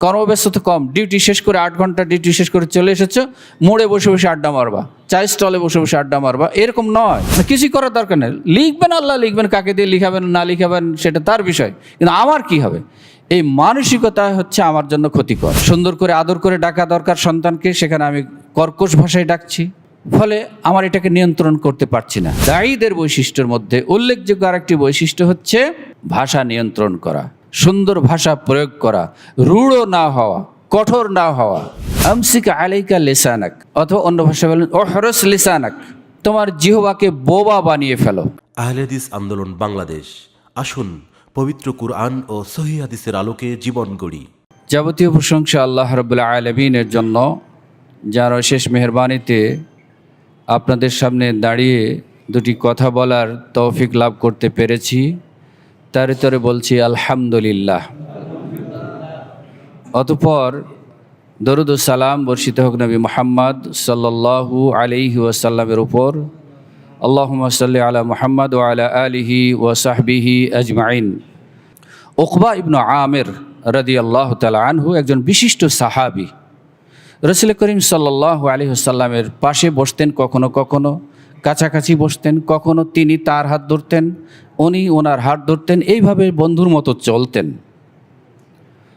কর্মব্যস্ততা কম ডিউটি শেষ করে আট ঘণ্টা ডিউটি শেষ করে চলে এসেছ, মোড়ে বসে বসে আড্ডা মারবা চায় স্টলে বসে বসে আড্ডা মারবা, এরকম নয়। কিছুই করার দরকার নেই। লিখবেন আল্লাহ, লিখবেন কাকে দিয়ে লিখাবেন, না লিখাবেন, সেটা তার বিষয়। কিন্তু আমার কি হবে? এই মানসিকতা হচ্ছে আমার জন্য ক্ষতিকর। সুন্দর করে আদর করে ডাকা দরকার সন্তানকে, সেখানে আমি কর্কশ ভাষায় ডাকছি। ফলে আমার এটাকে নিয়ন্ত্রণ করতে পারছি না। দায়ীদের বৈশিষ্ট্যের মধ্যে উল্লেখযোগ্য আরেকটি বৈশিষ্ট্য হচ্ছে ভাষা নিয়ন্ত্রণ করা। সুন্দর ভাষা প্রয়োগ করা রূঢ় না হওয়া কঠোর না হওয়া। আমসিকা আলাইকা লিসানাক অথবা অন্য ভাষা বলেন ও হরস লিসানাক তোমার জিহবাকে বোবা বানিয়ে ফেলো। আহলেদিস আন্দোলন বাংলাদেশ। আসুন পবিত্র কুরআন ও সহি হাদিসের আলোকে জীবন গড়ি। যাবতীয় প্রশংসা আল্লাহ রবুল্লা আলমিনের জন্য যার অশেষ মেহরবানিতে আপনাদের সামনে দাঁড়িয়ে দুটি কথা বলার তৌফিক লাভ করতে পেরেছি। তার তরে বলছি, আলহামদুলিল্লাহ। অতপর দরুদ সালাম বর্ষিত হোক নবী মোহাম্মদ সাল্লাল্লাহু আলাইহি ওয়াসাল্লামের উপর। আল্লাহ সাল্লি আলা মোহাম্মদ ও আলা আলিহি ও সাহবিহি আজমাইন। ওকবা ইবনু আমের রদি আল্লাহ আনহু একজন বিশিষ্ট সাহাবি। রসুল করিম সাল্লাহ আলী সাল্লামের পাশে বসতেন কখনো কখনো। কাছাকাছি বসতেন, কখনো তিনি তার হাত ধরতেন, উনি ওনার হাত ধরতেন, এইভাবে বন্ধুর মতো চলতেন।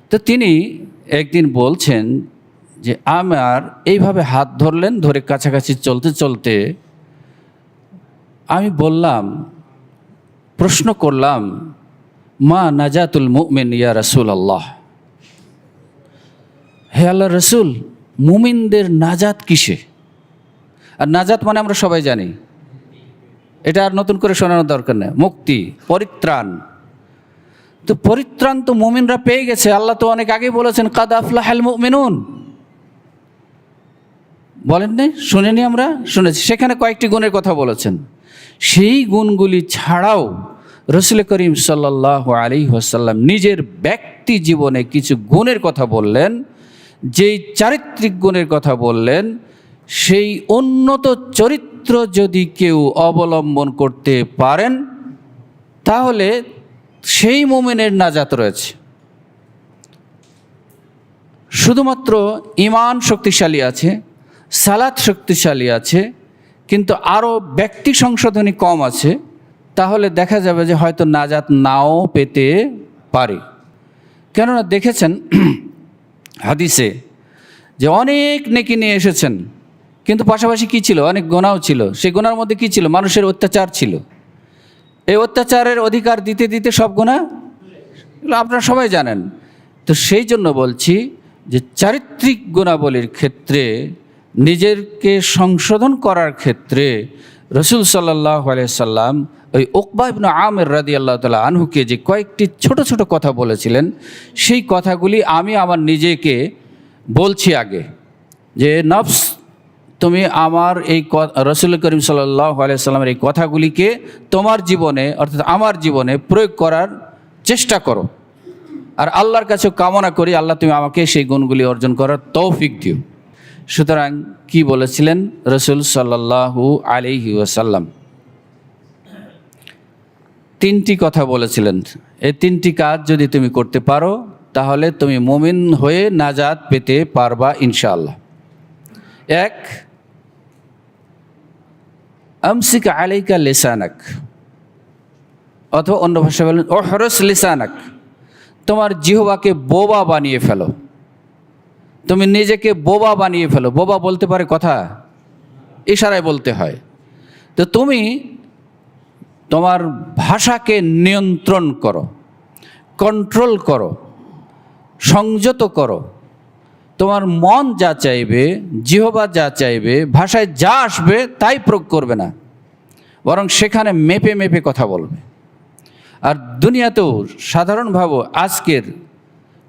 তো তিনি একদিন বলছেন যে, আমার এইভাবে হাত ধরলেন, ধরে কাছাকাছি চলতে চলতে আমি বললাম, প্রশ্ন করলাম, মা নাজাতুল মুমিন ইয়া রসুল আল্লাহ হে আল্লাহ রসুল, মুমিনদের নাজাত কিসে? আর নাজাত মানে আমরা সবাই জানি। এটা আর নতুন করে শোনানোর দরকার নেই। মুক্তি, পরিত্রাণ। তো পরিত্রাণ তো মুমিনরা পেয়ে গেছে। আল্লাহ তো অনেক আগে বলেছেন, কাদ আফলাহাল মুমিনুন। বলেন নাই? শুনেনি আমরা? শুনেছি। সেখানে কয়েকটি গুণের কথা বলেছেন। সেই গুণগুলি ছাড়াও রসুল করিম সাল্লাহ আলী ওয়াসাল্লাম নিজের ব্যক্তি জীবনে কিছু গুণের কথা বললেন, যেই চারিত্রিক গুণের কথা বললেন সেই উন্নত চরিত্র যদি কেউ অবলম্বন করতে পারেন, তাহলে সেই মোমেনের নাজাত রয়েছে। শুধুমাত্র ইমান শক্তিশালী আছে, সালাত শক্তিশালী আছে, কিন্তু আরও ব্যক্তি সংশোধনী কম আছে, তাহলে দেখা যাবে যে হয়তো নাজাত নাও পেতে পারে। কেননা দেখেছেন হাদিসে যে অনেক নেকি নিয়ে এসেছেন। কিন্তু পাশাপাশি কি ছিল? অনেক গোনাও ছিল। সেই গোনার মধ্যে কি ছিল? মানুষের অত্যাচার ছিল। এই অত্যাচারের অধিকার দিতে দিতে সব গোনা? আপনারা সবাই জানেন। তো সেই জন্য বলছি যে চারিত্রিক গুণাবলীর ক্ষেত্রে, নিজেরকে সংশোধন করার ক্ষেত্রে রসুল সাল্লাহ সাল্লাম ওই ওকবা ইবনু আমের রাদি আল্লাহ তালা আনহুকে যে কয়েকটি ছোট ছোট কথা বলেছিলেন, সেই কথাগুলি আমি আমার নিজেকে বলছি আগে যে নফস তুমি আমার এই রসুল করিম সাল্লামের এই কথাগুলিকে তোমার জীবনে, অর্থাৎ আমার জীবনে প্রয়োগ করার চেষ্টা করো। আর আল্লাহর কাছে কামনা করি, আল্লাহ তুমি আমাকে সেই গুণগুলি অর্জন করার তৌফিক দিও। সুতরাং কি বলেছিলেন রসুল সাল্লাহু আলিহি ওয়াসাল্লাম? তিনটি কথা বলেছিলেন। এই তিনটি কাজ যদি তুমি করতে পারো, তাহলে তুমি মুমিন হয়ে নাজাত পেতে পারবা ইনশাআল্লাহ। এক আমসিক আলাইকা লেসানাক। অথবা অন্য ভাষা বলেন ও হরস লিসানাক, তোমার জিহবাকে বোবা বানিয়ে ফেলো। তুমি নিজেকে বোবা বানিয়ে ফেলো। বোবা বলতে পারে কথা ইশারায় বলতে হয়। তো তুমি তোমার ভাষাকে নিয়ন্ত্রণ করো কন্ট্রোল করো, সংযত করো। তোমার মন যা চাইবে, জিহবা যা চাইবে, ভাষায় যা আসবে তাই প্রয়োগ করবে না। বরং সেখানে মেপে মেপে কথা বলবে। আর দুনিয়াতেও সাধারণভাবে আজকের,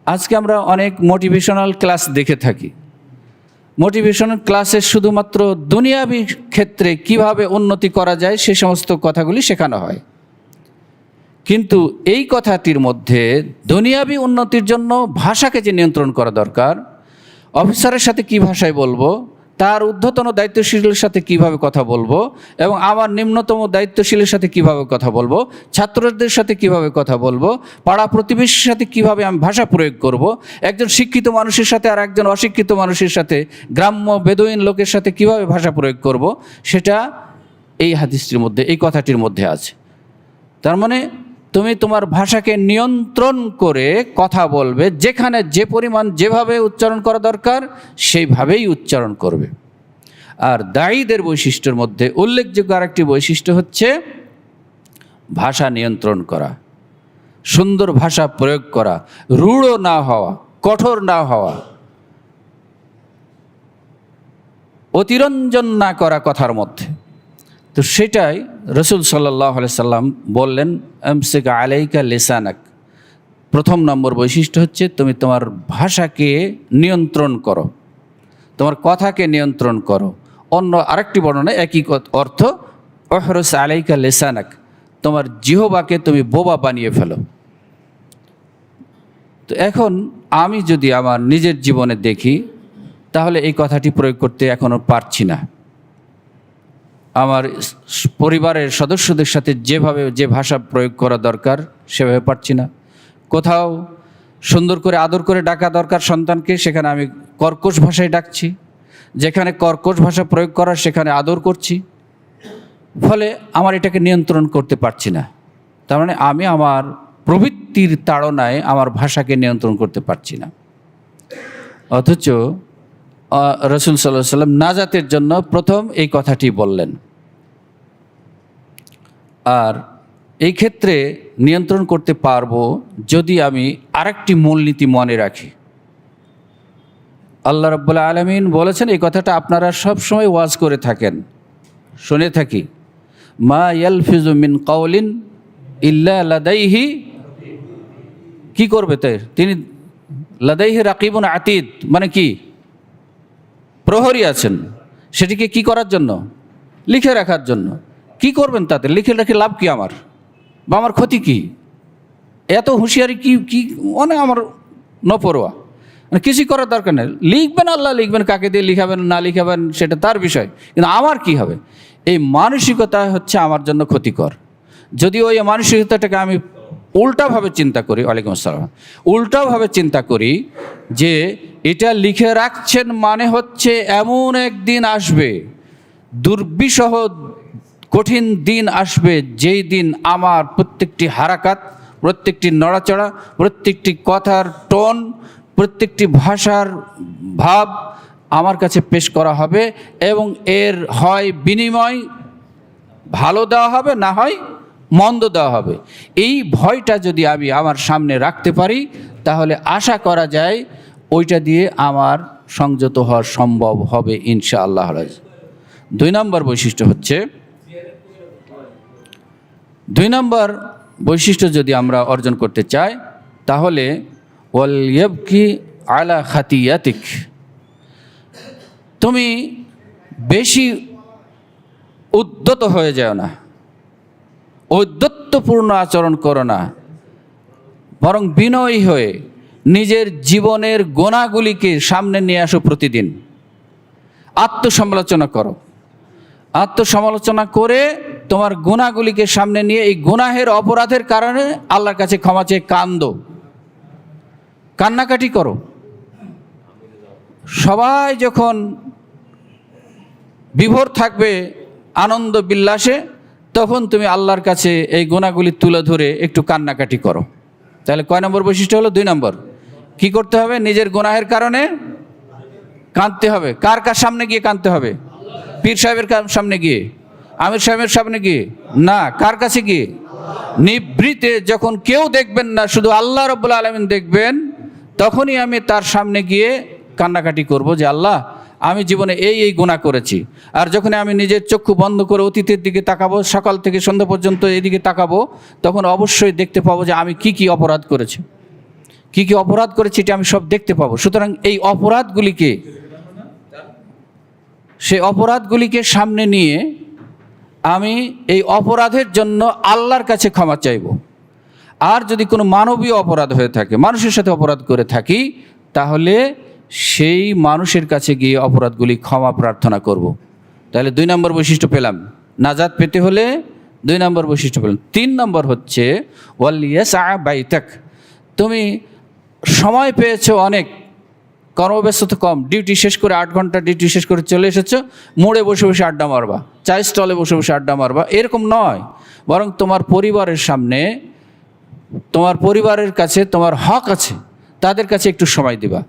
আজকে আমরা অনেক মোটিভেশনাল ক্লাস দেখে থাকি। মোটিভেশনাল ক্লাসে শুধুমাত্র দুনিয়াবি ক্ষেত্রে কীভাবে উন্নতি করা যায় সে সমস্ত কথাগুলি শেখানো হয়। কিন্তু এই কথাটির মধ্যে দুনিয়াবি উন্নতির জন্য ভাষাকে যে নিয়ন্ত্রণ করা দরকার, অফিসারের সাথে কি ভাষায় বলব? তার ঊর্ধ্বতন দায়িত্বশীলের সাথে কীভাবে কথা বলব এবং আমার নিম্নতম দায়িত্বশীলের সাথে কীভাবে কথা বলব, ছাত্রদের সাথে কীভাবে কথা বলব, পাড়া প্রতিবেশীর সাথে কীভাবে আমি ভাষা প্রয়োগ করব, একজন শিক্ষিত মানুষের সাথে আর একজন অশিক্ষিত মানুষের সাথে গ্রাম্য বেদুইন লোকের সাথে কীভাবে ভাষা প্রয়োগ করব, সেটা এই হাদিসটির মধ্যে, এই কথাটির মধ্যে আছে। তার মানে তুমি তোমার ভাষাকে নিয়ন্ত্রণ করে কথা বলবে, যেখানে যে পরিমাণ যেভাবে উচ্চারণ করা দরকার, সেইভাবেই উচ্চারণ করবে। আর দায়ীদের বৈশিষ্ট্যের মধ্যে উল্লেখযোগ্য আরেকটি বৈশিষ্ট্য হচ্ছে ভাষা নিয়ন্ত্রণ করা, সুন্দর ভাষা প্রয়োগ করা, রূঢ় না হওয়া, কঠোর না হওয়া, অতিরঞ্জন না করা কথার মধ্যে। তো সেটাই রসুল সাল্লাহ সাল্লাম বললেন এমসেক আলাইকা লেসানাক। প্রথম নম্বর বৈশিষ্ট্য হচ্ছে তুমি তোমার ভাষাকে নিয়ন্ত্রণ করো, তোমার কথাকে নিয়ন্ত্রণ করো। অন্য আরেকটি বর্ণনা একই অর্থ অহরস আলাইকা লেসানাক। তোমার জিহবাকে তুমি বোবা বানিয়ে ফেলো। তো এখন আমি যদি আমার নিজের জীবনে দেখি, তাহলে এই কথাটি প্রয়োগ করতে এখনও পারছি না। আমার পরিবারের সদস্যদের সাথে যেভাবে যে ভাষা প্রয়োগ করা দরকার, সেভাবে পারছি না। কোথাও সুন্দর করে আদর করে ডাকা দরকার সন্তানকে, সেখানে আমি কর্কশ ভাষায় ডাকছি। যেখানে কর্কশ ভাষা প্রয়োগ করার, সেখানে আদর করছি। ফলে আমার এটাকে নিয়ন্ত্রণ করতে পারছি না। তার মানে আমি আমার প্রবৃত্তির তাড়নায় আমার ভাষাকে নিয়ন্ত্রণ করতে পারছি না। অথচ রসুল সাল্লাহ সাল্লাম নাজাতের জন্য প্রথম এই কথাটি বললেন। আর এই ক্ষেত্রে নিয়ন্ত্রণ করতে পারব যদি আমি আরেকটি মূলনীতি মনে রাখি। আল্লাহ রব্বুল্লাহ আলমিন বলেছেন, এই কথাটা আপনারা সব সময় ওয়াজ করে থাকেন, শুনে থাকি। মা ইয়ালফিজু ফিজুমিন কাউলিন ইল্লা লাদাইহি। কি করবে তাই তিনি, লাদাইহি রাকিবুন আতিদ মানে কি? প্রহরী আছেন, সেটিকে কি করার জন্য? লিখে রাখার জন্য। কি করবেন তাতে? লিখে রাখে লাভ কি আমার? বা আমার ক্ষতি কি? এত হুঁশিয়ারি কি কি মানে আমার নপরোয়া। মানে কিছুই করার দরকার নেই। লিখবেন আল্লাহ, লিখবেন কাকে দিয়ে লিখাবেন, না লিখাবেন, সেটা তার বিষয়। কিন্তু আমার কি হবে? এই মানসিকতা হচ্ছে আমার জন্য ক্ষতিকর। যদি ওই মানসিকতাটাকে আমি উল্টাভাবে চিন্তা করি, ওয়ালাইকুম আসসালাম। উল্টাভাবে চিন্তা করি যে এটা লিখে রাখছেন মানে হচ্ছে এমন একদিন আসবে, দুর্বিষহ কঠিন দিন আসবে, যেই দিন আমার প্রত্যেকটি হারাকাত, প্রত্যেকটি নড়াচড়া, প্রত্যেকটি কথার টোন, প্রত্যেকটি ভাষার ভাব আমার কাছে পেশ করা হবে এবং এর হয় বিনিময়, ভালো দেওয়া হবে, না হয় মন্দ দেওয়া হবে। এই ভয়টা যদি আমি আমার সামনে রাখতে পারি, তাহলে আশা করা যায় ওইটা দিয়ে আমার সংযত হওয়া সম্ভব হবে ইনশা আল্লাহ দুই নম্বর বৈশিষ্ট্য হচ্ছে, দুই নম্বর বৈশিষ্ট্য যদি আমরা অর্জন করতে চাই, তাহলে ওয়াল ইয়াবকি আলা খাতিয়াতিক। তুমি বেশি উদ্যত হয়ে যায় না। ঔদ্ধত্যপূর্ণ আচরণ করো না। বরং বিনয়ী হয়ে নিজের জীবনের গোনাগুলিকে সামনে নিয়ে আসো প্রতিদিন। আত্মসমালোচনা করো। আত্মসমালোচনা করে তোমার গুণাগুলিকে সামনে নিয়ে এই গুনাহের অপরাধের কারণে আল্লাহর কাছে ক্ষমা চেয়ে কান্দো কান্নাকাটি করো। সবাই যখন বিভোর থাকবে, আনন্দ বিল্লাসে তখন তুমি আল্লাহর কাছে এই গোনাগুলি তুলে ধরে একটু কান্নাকাটি করো। তাহলে কয় নম্বর বৈশিষ্ট্য হলো? দুই নম্বর। কি করতে হবে? নিজের গোনাহের কারণে কাঁদতে হবে। কার কার সামনে গিয়ে কাঁদতে হবে? পীর সাহেবের সামনে গিয়ে। আমির সাহেবের সামনে গিয়ে? না, কার কাছে গিয়ে? নিবৃতে যখন কেউ দেখবেন না, শুধু আল্লাহ রব্বুল আলমিন দেখবেন, তখনই আমি তার সামনে গিয়ে কান্নাকাটি করব যে, আল্লাহ আমি জীবনে এই এই গুণা করেছি। আর যখন আমি নিজের চক্ষু বন্ধ করে অতীতের দিকে তাকাবো, সকাল থেকে সন্ধ্যা পর্যন্ত এদিকে তাকাবো, তখন অবশ্যই দেখতে পাবো যে আমি কি কি অপরাধ করেছি। কি কি অপরাধ করেছি এটা আমি সব দেখতে পাবো। সুতরাং এই অপরাধগুলিকে সেই অপরাধগুলিকে সামনে নিয়ে আমি এই অপরাধের জন্য আল্লাহর কাছে ক্ষমা চাইব। আর যদি কোনো মানবীয় অপরাধ হয়ে থাকে, মানুষের সাথে অপরাধ করে থাকি, তাহলে সেই মানুষের কাছে গিয়ে অপরাধগুলি ক্ষমা প্রার্থনা করব। তাহলে দুই নম্বর বৈশিষ্ট্য পেলাম। নাজাদ পেতে হলে দুই নম্বর বৈশিষ্ট্য পেলাম। তিন নম্বর হচ্ছে ওয়ালিয়াস বাইতাক। তুমি সময় পেয়েছ অনেক, কর্মব্যস্ততা কম, ডিউটি শেষ করে আট ঘণ্টা ডিউটি শেষ করে চলে এসেছ, মোড়ে বসে বসে আড্ডা মারবা চায় স্টলে বসে বসে আড্ডা মারবা, এরকম নয়। বরং তোমার পরিবারের সামনে, তোমার পরিবারের কাছে তোমার হক আছে, তাদের কাছে একটু সময় দিবা।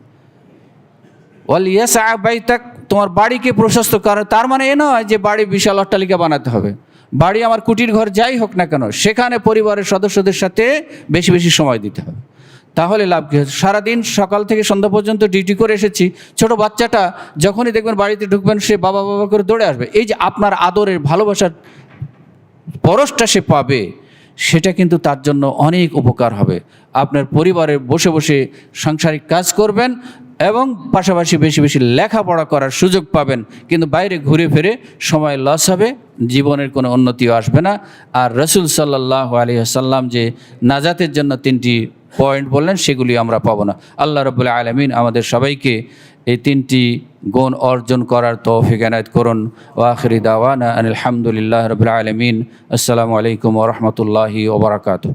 ইয়াস বাইতাক, তোমার বাড়িকে প্রশস্ত করে তার মানে এ নয় যে বাড়ি বিশাল অট্টালিকা বানাতে হবে। বাড়ি আমার কুটির ঘর যাই হোক না কেন, সেখানে পরিবারের সদস্যদের সাথে বেশি বেশি সময় দিতে হবে। তাহলে লাভ কী হচ্ছে? সারাদিন সকাল থেকে সন্ধ্যা পর্যন্ত ডিউটি করে এসেছি, ছোট বাচ্চাটা যখনই দেখবেন বাড়িতে ঢুকবেন, সে বাবা বাবা করে দৌড়ে আসবে। এই যে আপনার আদরের ভালোবাসার পরশটা সে পাবে, সেটা কিন্তু তার জন্য অনেক উপকার হবে। আপনার পরিবারে বসে বসে সাংসারিক কাজ করবেন এবং পাশাপাশি বেশি বেশি লেখাপড়া করার সুযোগ পাবেন। কিন্তু বাইরে ঘুরে ফিরে সময় লস হবে, জীবনের কোনো উন্নতিও আসবে না। আর রসুল সাল্লাহ আলী সাল্লাম যে নাজাতের জন্য তিনটি পয়েন্ট বললেন, সেগুলি আমরা পাবো না। আল্লাহ রবুল্লা আলমিন আমাদের সবাইকে এই তিনটি গুণ অর্জন করার তৌফিক এনায়ত করুন। ওয়াখিরি দাওয়ানা আলহামদুলিল্লাহ রবিল আলমিন। আসসালামু আলাইকুম ওরহমতুল্লাহি ওবরাকাতু